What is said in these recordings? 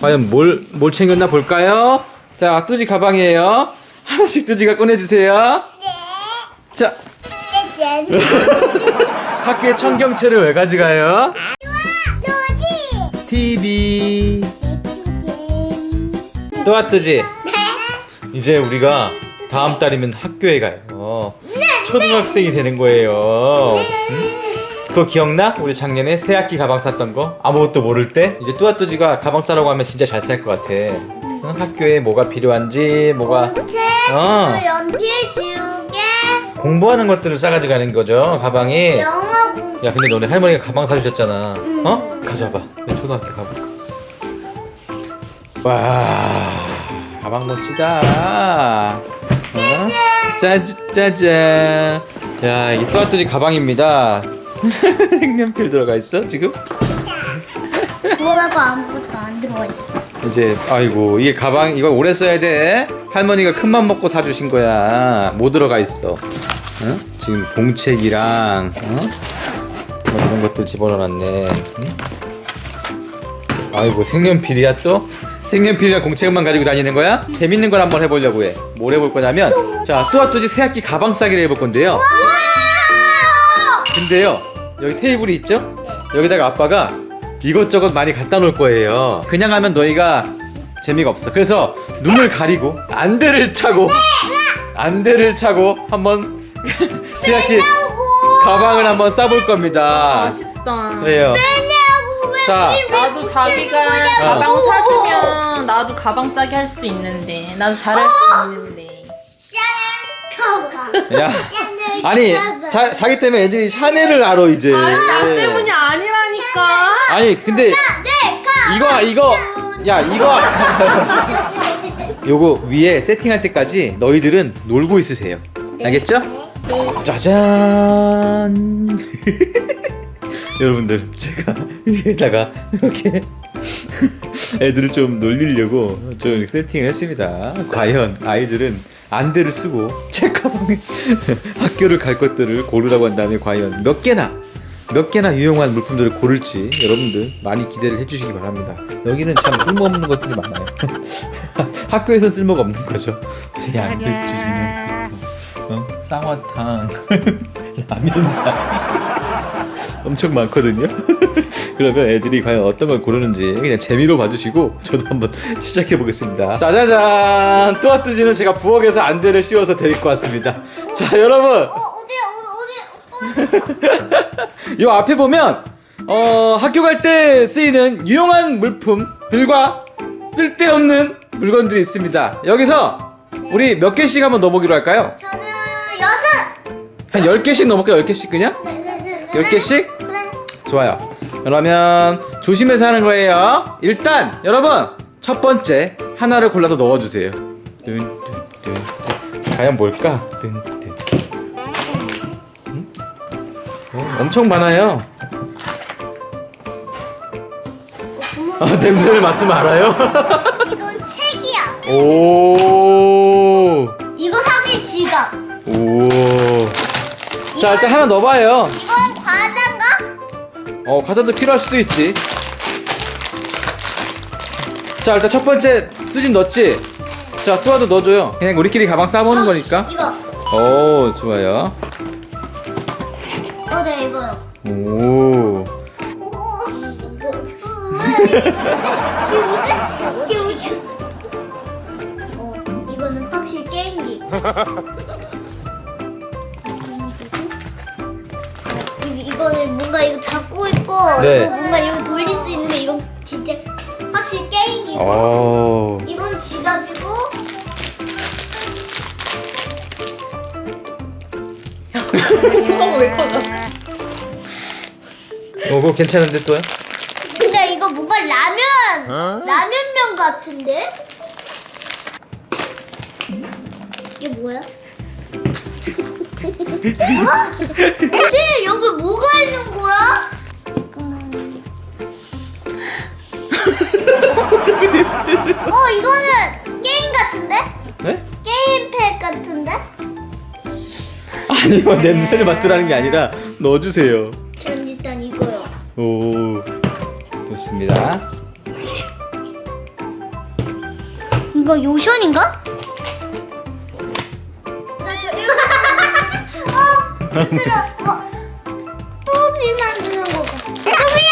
과연 뭘, 뭘 챙겼나 볼까요? 자, 뚜지 가방이에요. 하나씩 뚜지가 꺼내주세요. 자. 학교에 청경채를 왜 가져가요? 노지. TV. 또 왔뚜지. 이제 우리가 다음 달이면 학교에 가요. 초등학생이 되는 거예요. 응? 그거 기억나? 우리 작년에 새 학기 가방 샀던 거? 아무것도 모를 때? 이제 뚜아뚜지가 가방 싸라고 하면 진짜 잘 살 것 같아. 응? 학교에 뭐가 필요한지, 뭐가 공책, 어. 그 연필, 지우개, 공부하는 것들을 싸가지고 가는 거죠, 가방이. 영어 공. 야, 근데 너네 할머니가 가방 사주셨잖아. 어? 가져와봐. 내 초등학교 가방. 와, 가방 멋지다. 어? 짜잔, 짜잔. 야, 이 또아뚜지 가방입니다. 색연필 들어가 있어, 지금? 뭐라고 아무것도 안 들어가 있어. 이제, 아이고, 이게 가방, 이거 오래 써야 돼. 할머니가 큰맘 먹고 사주신 거야. 뭐 들어가 있어? 어? 지금 봉책이랑, 어? 뭐 이런 것들 집어넣어놨네. 응? 아이고, 색연필이야 또? 색연필이랑 공책만 가지고 다니는 거야? 재밌는 걸 한번 해보려고 해. 뭘 해볼 거냐면, 자, 뚜아뚜지 새학기 가방 싸기를 해볼 건데요. 근데요, 여기 테이블이 있죠? 여기다가 아빠가 이것저것 많이 갖다 놓을 거예요. 그냥 하면 너희가 재미가 없어. 그래서 눈을 가리고 안대를 차고 안대를 차고 한번 새학기 가방을 한번 싸볼 겁니다. 맛있다. 왜요? 왜냐고 왜 자. 우리 왜 나도 자기가 가방 뭐냐고. 사주면 나도 가방 싸게 할 수 있는데 나도 잘할 수 있는데 샤넬 가방. 야, 아니. 자, 자기 때문에 애들이 샤넬을 알아 이제. 아니 나 때문이 아니라니까 아니 근데 샤넬 이거. 이거 야 이거 요거 위에 세팅할 때까지 너희들은 놀고 있으세요. 알겠죠? 짜잔. 여러분들 제가 위에다가 이렇게 애들을 좀 놀리려고 좀 세팅을 했습니다. 과연 아이들은 안대를 쓰고 책가방에 학교를 갈 것들을 고르라고 한 다음에 과연 몇 개나 몇 개나 유용한 물품들을 고를지 여러분들 많이 기대를 해주시기 바랍니다. 여기는 참 쓸모없는 것들이 많아요. 학교에서 쓸모가 없는 거죠. 양배 주시는 어? 쌍화탕, 라면 사 엄청 많거든요. 그러면 애들이 과연 어떤 걸 고르는지 그냥 재미로 봐주시고 저도 한번 시작해 보겠습니다. 짜자잔! 뚜아뚜지는 제가 부엌에서 안대를 씌워서 데리고 왔습니다. 자 여러분 어 어디 어디 어디. 요 앞에 보면 어, 학교 갈 때 쓰이는 유용한 물품들과 쓸데없는 물건들이 있습니다. 여기서 우리 몇 개씩 한번 넣어보기로 할까요? 저는 여섯. 한 10개씩 넣어볼까요? 10개씩 그냥? 네네네. 10개씩? 좋아요. 그러면 조심해서 하는 거예요. 일단 여러분 첫 번째 하나를 골라서 넣어주세요. 과연 뭘까? 음? 어, 엄청 많아요. 아, 냄새를 맡으면 알아요? 이건 책이야. 오, 이거 사실 지갑. 오. 자, 일단 하나 넣어봐요. 이건 어, 과자도 필요할 수도 있지. 자, 일단 첫 번째 뚜진 넣었지? 자, 뚜아도 넣어줘요. 그냥 우리끼리 가방 싸보는 거니까. 이거. 오, 좋아요. 어, 네 이거요. 오. 오, 뭐, 이게 뭐지? 이게 뭐지? 어, 이거는 확실히 게임기. 뭔가 이거 잡고 있고 네. 또 뭔가 이거 돌릴 수 있는데 이건 진짜 확실히 게임기고 오. 이건 지갑이고 왜 꺼져? 오, 그거 괜찮은데 또야? 근데 이거 뭔가 라면 라면면 같은데 이게 뭐야? 아, 대체 여기 뭐가 있는 거야? 어 이거는 게임 같은데? 네? 게임팩 같은데? 아니요, 냄새를 맡으라는 게 아니라 넣어주세요. 전 일단 이거요. 오. 좋습니다. 이거 요션인가? 어, 얘들아, 어, 뚜비 만드는 거 봐. 뚜비야!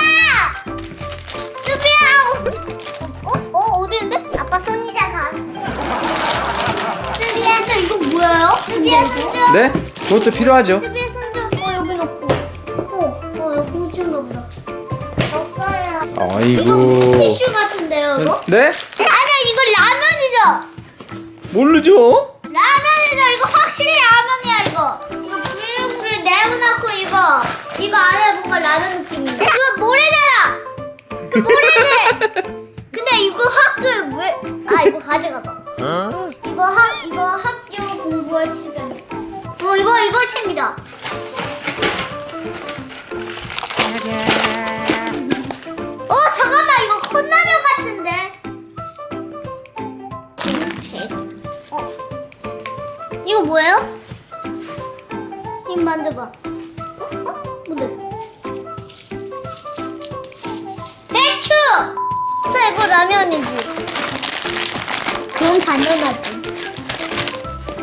뚜비야! 어, 어, 어디인데? 아빠 손이자 가. 뚜비야, 이거 뭐예요? 뚜비야, 손 줘. 네? 그것도 필요하죠. 뚜비야, 손 줘. 어, 여기 없고. 어, 어, 여기 훔친가 보다. 없어요. 이거 아이고. 티슈 같은데요, 이거? 네? 아니야, 이거 라면이죠? 모르죠? 라면이죠? 이거 확실히 라면이야, 이거. 내어놓고 이거. 이거 안에 뭔가 라면 느낌인데. 그거 모래잖아! 그 모래네! 근데 이거 학교 왜. 아, 이거 가져가봐. 이거 학, 이거 학교 공부할 시간. 어, 이거, 이거 챙기자. 그럼 당연하지.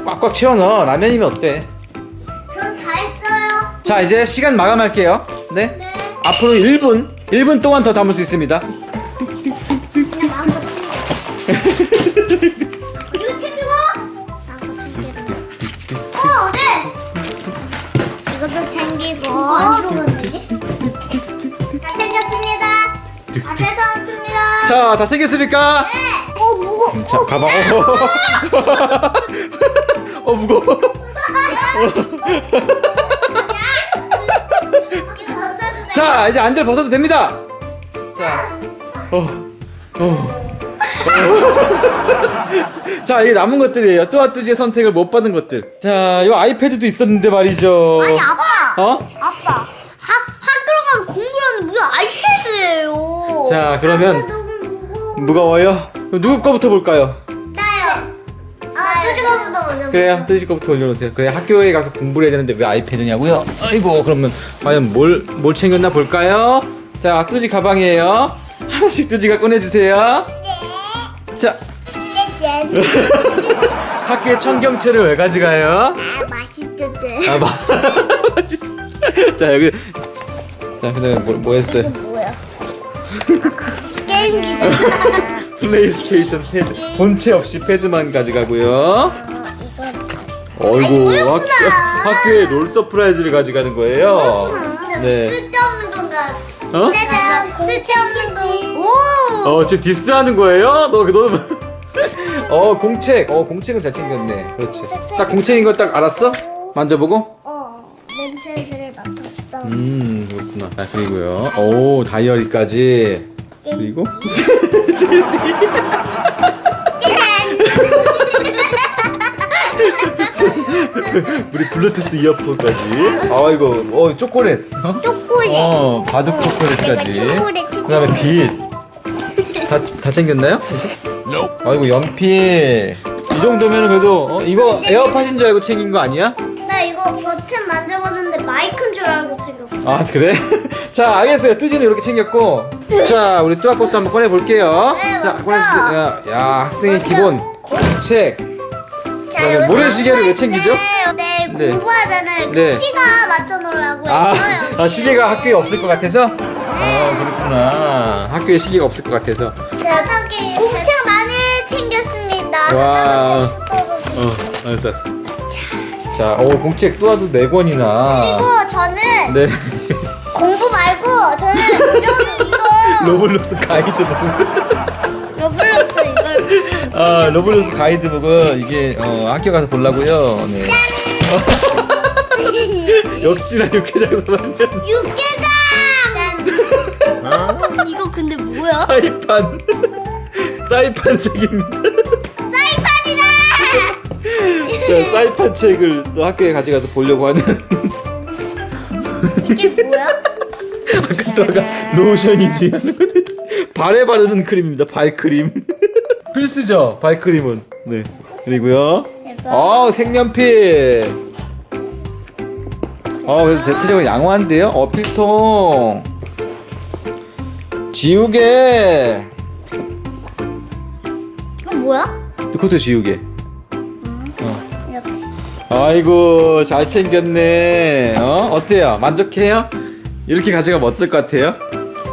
꽉꽉 채워 넣어. 라면이면 어때? 그럼 다 했어요. 자, 이제 시간 마감할게요. 네? 네. 앞으로 1분, 1분 동안 더 담을 수 있습니다. 그냥 마음껏 챙겨. 이거 챙기고 마음껏 챙겨. 어, 네. 이것도 챙기고. 자, 다 챙겼습니까? 네. 어, 무거. 자, 가방. 어, 어 무거워. 자, 이제 안들 벗어도 됩니다. 자, 어, 어. 자, 이게 남은 것들이에요. 뚜아뚜지의 선택을 못 받은 것들. 자, 요 아이패드도 있었는데 말이죠. 아니 아빠. 어? 아빠. 학 학교로 가면 공부하는 무슨 아이패드예요. 자, 그러면 무. 무거워요? 그럼 누구 거부터 볼까요? 나요. 아, 뚜지가보다 먼저. 그래요. 뜨지 거부터 올려놓으세요. 그래, 학교에 가서 공부를 해야 되는데 왜 아이패드냐고요? 아이고, 그러면 과연 뭘, 뭘 챙겼나 볼까요? 자, 뚜지 가방이에요. 하나씩 뚜지가 꺼내주세요. 네. 자, 짠. 학교에 청경채를 왜 가져가요? 아, 맛있던데. 아, 마. 자, 여기. 자, 그 다음에 뭐, 뭐 했어요? 게임기다. 플레이스테이션 패드. 본체 없이 패드만 가져가고요. 어, 어이구, 아이, 학, 뭐였구나. 학교에 롤 서프라이즈를 가져가는 거예요. 네. 쓸데없는 건가? 어? 쓸데없는 거. 오. 어, 지금 디스하는 거예요? 너, 너, 어, 공책. 어, 공책은 잘 챙겼네. 그렇지. 딱 공책인 거딱 알았어? 만져보고? 어. 음, 그렇구나. 아, 그리고요. 오, 다이어리까지. 그리고? 우리 블루투스 이어폰까지. 아, 이거, 어, 초콜릿. 어? 초콜릿. 어, 바둑 초콜릿까지. 내가 초콜릿, 그 다음에 빛. 다, 다 챙겼나요? 아이고, 연필. 이 정도면 그래도, 어, 이거 에어팟인 줄 알고 챙긴 거 아니야? 이거 버튼 만져봤는데 마이크인 줄 알고 챙겼어. 아, 그래? 자, 알겠어요. 뚜지는 이렇게 챙겼고. 자, 우리 뚜아 것도 한번 꺼내 볼게요. 네, 자, 먼저. 꺼내주세요. 야, 야, 학생의 먼저. 기본. 책. 자, 여기 모래시계를 왜 공부할 챙기죠? 때, 네, 네. 공부하잖아요. 그 네. 시가 맞춰놓으라고 아, 했어요. 아, 시계가 학교에 없을 것 같아서? 아, 그렇구나. 학교에 시계가 없을 것 같아서. 자, 공책 많이 챙겼습니다. 와. 떨어져. 어, 알았어, 알았어. 자, 오, 공책 또아도 네 권이나. 그리고 저는 네. 공부 말고 저는 이런 이거 로블록스 가이드북. 러블록스 이걸 아, 로블록스 가이드북은 이게 어, 학교 가서 보려고요. 네. 역시나 육회장에서 만든 육개장. 짠. 이거 근데 뭐야? 사이판. 사이판 책입니다. 자, 사이판 책을 또 학교에 가져가서 보려고 하는 이게 뭐야? 아까 또 아까 로션이지 하는 건데 발에 바르는 크림입니다. 발크림. 필수죠. 발크림은. 네. 그리고요. 대박. 아, 색연필. 어, 그래도 대체적으로 양호한데요? 어, 필통. 지우개. 이거 뭐야? 그것도 지우개. 어. 아이고 잘 챙겼네. 어 어때요? 만족해요? 이렇게 가져가면 어떨 것 같아요?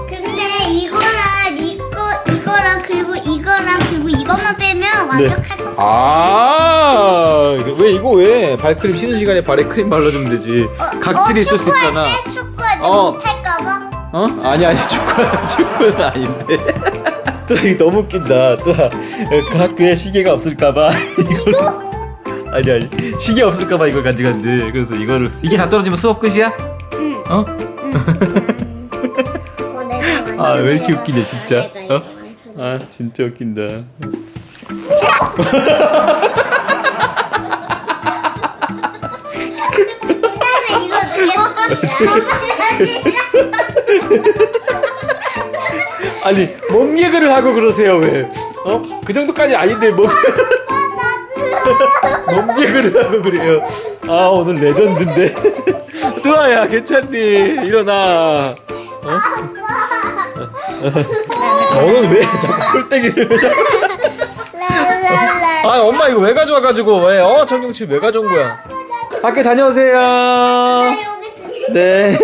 근데 이거랑 이거 이거랑 그리고 이거랑 그리고 이것만 빼면 완벽할 것 같아. 아 왜 이거 왜 발크림 쉬는 시간에 발에 크림 발라주면 되지. 각질이 있을 수 있잖아. 축구할 때 축구할 때 어. 못할까봐. 어? 아니 아니 축구 축구는 아닌데. 또 이거 너무 웃긴다. 또 그 학교에 시계가 없을까봐 이거. 아니 아니 시계 없을까봐 이걸 가져간대. 그래서 이거를 이게 다 떨어지면 수업 끝이야? 응. 어? 어, 내가 아, 왜 이렇게. 웃기냐, 진짜. 어? 아 진짜 웃긴다. 그다음에 이거 넣겠습니다. 아니 몸 예그를 하고 그러세요 왜? 어? 그 정도까지 아닌데 몸. 몸 예그를 하고 그래요. 아 오늘 레전드인데. 뚜아야 괜찮니? 일어나. 어? 아, 오늘 왜 자꾸 꼴대기를? 랄랄랄. 아 엄마 이거 왜 가져와가지고 왜? 어 청경치 왜 가져온 거야? 학교 다녀오세요. 네.